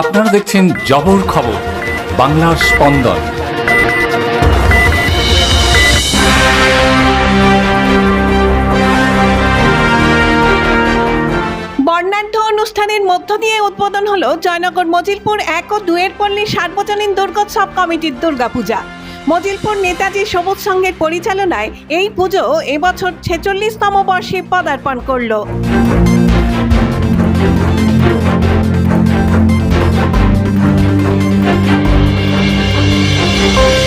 আপনারা দেখছেন জবর খবর, বাংলার স্পন্দন। বর্ণাঢ্য অনুষ্ঠানের মধ্য দিয়ে উদ্বোধন হলো জয়নগর মজিলপুর এক ও দুয়ের পল্লী সার্বজনীন দুর্গোৎসব কমিটির দুর্গাপূজা। মজিলপুর নেতাজি সবুজ সংঘের পরিচালনায় এই পুজো এবছর ছেচল্লিশতম বর্ষে পদার্পণ করল। 啊！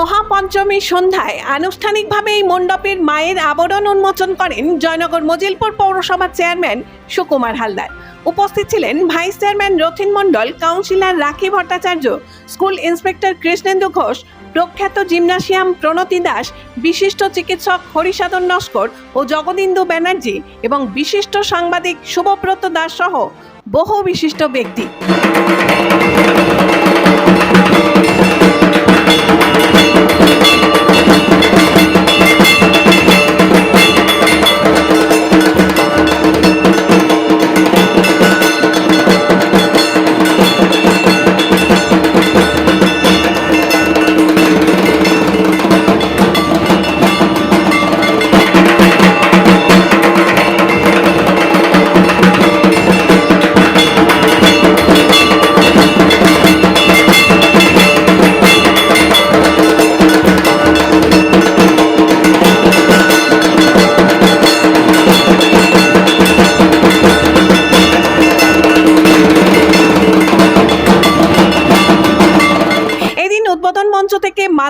শনিবার মহাপঞ্চমী সন্ধ্যায় আনুষ্ঠানিকভাবে এই মণ্ডপের মায়ের আবরণ উন্মোচন করেন জয়নগর মজিলপুর পৌরসভার চেয়ারম্যান সুকুমার হালদার। উপস্থিত ছিলেন vice chairman Rathin Mondal, councillor Rakhi Bhattacharya, school inspector Krishnendu Ghosh, প্রখ্যাত জিমনাসিয়াম প্রণতি দাস, বিশিষ্ট চিকিৎসক হরিসাধন নস্কর ও জগদিন্দু ব্যানার্জি এবং বিশিষ্ট সাংবাদিক শুভব্রত দাস সহ বহু বিশিষ্ট ব্যক্তি।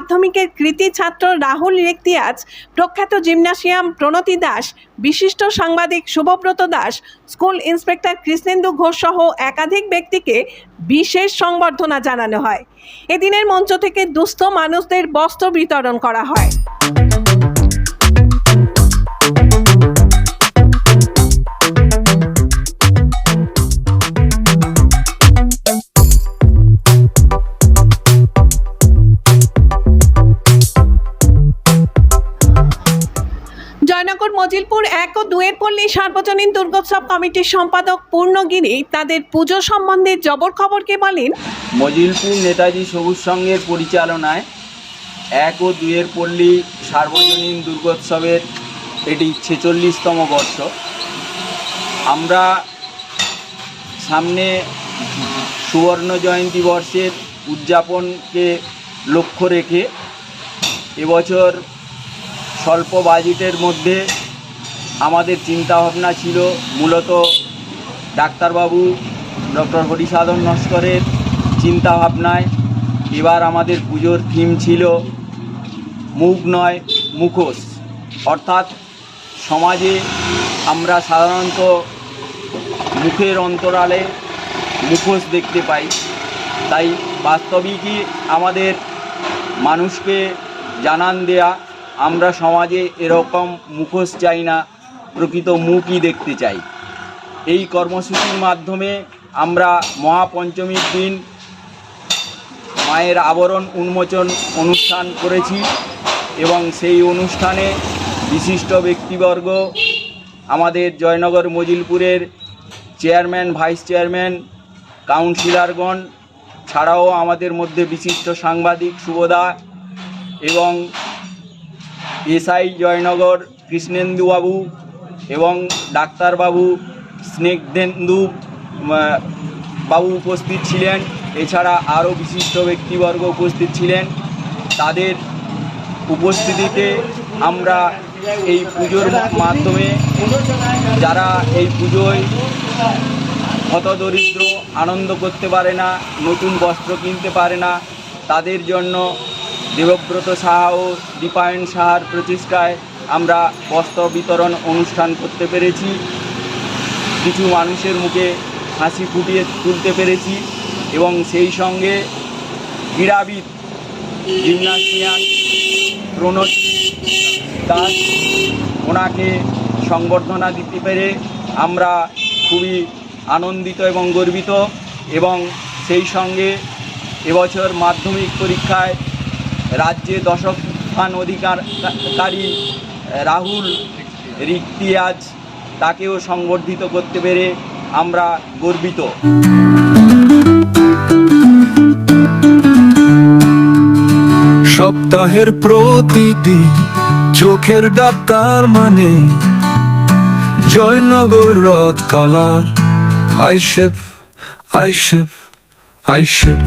মাধ্যমিকের কৃতি ছাত্র রাহুল রেক্তিয়াজ প্রখ্যাত জিমনাসিয়াম প্রণতি দাস, বিশিষ্ট সাংবাদিক শুভব্রত দাস, স্কুল ইন্সপেক্টর কৃষ্ণেন্দু ঘোষ সহ একাধিক ব্যক্তিকে বিশেষ সংবর্ধনা জানানো হয়। এদিনের মঞ্চ থেকে দুস্থ মানুষদের বস্ত্র বিতরণ করা হয়। জয়নগর, মজিলপুর এক ও দুয়ের পল্লী সার্বজনীন দুর্গোৎসব কমিটির সম্পাদক পূর্ণগিরি তাদের পুজো সম্বন্ধে জবর খবরকে বলেন, মজিলপুর নেতাজি সবুজ সংঘের পরিচালনায় এক ও দুয়ের পল্লী সার্বজনীন দুর্গোৎসবের এটি ছেচল্লিশতম বর্ষ। আমরা সামনে সুবর্ণ জয়ন্তী বর্ষের উদযাপনকে লক্ষ্য রেখে এবছর স্বল্প বাজেটের মধ্যে আমাদের চিন্তাভাবনা ছিল মূলত ডাক্তারবাবু, ডক্টর হরিসাধন নস্করের চিন্তাভাবনায়। এবার আমাদের পুজোর থিম ছিল মুখ নয়, মুখোশ। অর্থাৎ সমাজে আমরা সাধারণত মুখের অন্তরালে মুখোশ দেখতে পাই। তাই বাস্তবিকই আমাদের মানুষকে জানান দেয়া আমরা সমাজে এরকম মুখোশ চাই না, প্রকৃত মুখই দেখতে চাই। এই কর্মসূচির মাধ্যমে আমরা মহাপঞ্চমীর দিন মায়ের আবরণ উন্মোচন অনুষ্ঠান করেছি এবং সেই অনুষ্ঠানে বিশিষ্ট ব্যক্তিবর্গ, আমাদের জয়নগর মজিলপুরের চেয়ারম্যান, ভাইস চেয়ারম্যান, কাউন্সিলরগণ, ছাড়াও আমাদের মধ্যে বিশিষ্ট সাংবাদিক শুভদা এবং এসআই জয়নগর, কৃষ্ণেন্দুবাবু এবং ডাক্তারবাবু স্নেকদেন্দু বাবু উপস্থিত ছিলেন। এছাড়া আরও বিশিষ্ট ব্যক্তিবর্গ উপস্থিত ছিলেন। তাদের উপস্থিতিতে আমরা এই পুজোর মাধ্যমে যারা এই পুজোয় হতদরিদ্র, আনন্দ করতে পারে না, নতুন বস্ত্র কিনতে পারে না, তাদের জন্য দেবব্রত সাহা ও দীপায়ন সাহার প্রচেষ্টায় আমরা বস্ত্র বিতরণ অনুষ্ঠান করতে পেরেছি। কিছু মানুষের মুখে হাসি ফুটিয়ে তুলতে পেরেছি এবং সেই সঙ্গে ক্রীড়াবিদ জিমনাসিয়ান প্রণত দাস ওনাকে সংবর্ধনা দিতে পেরে আমরা খুবই আনন্দিত এবং গর্বিত এবং সেই সঙ্গে এবছর মাধ্যমিক পরীক্ষায় রাজ্যে দশক ফান অধিকারকারী রাহুল রিক্তিয়াজ তাকেও সংবর্ধিত করতে পেরে আমরা গর্বিত। সপ্তাহের প্রতিদিন চোখের ডাক্তার মানে জয়নগর রথ কালার। আইসেফ আইসেফ আইসেফ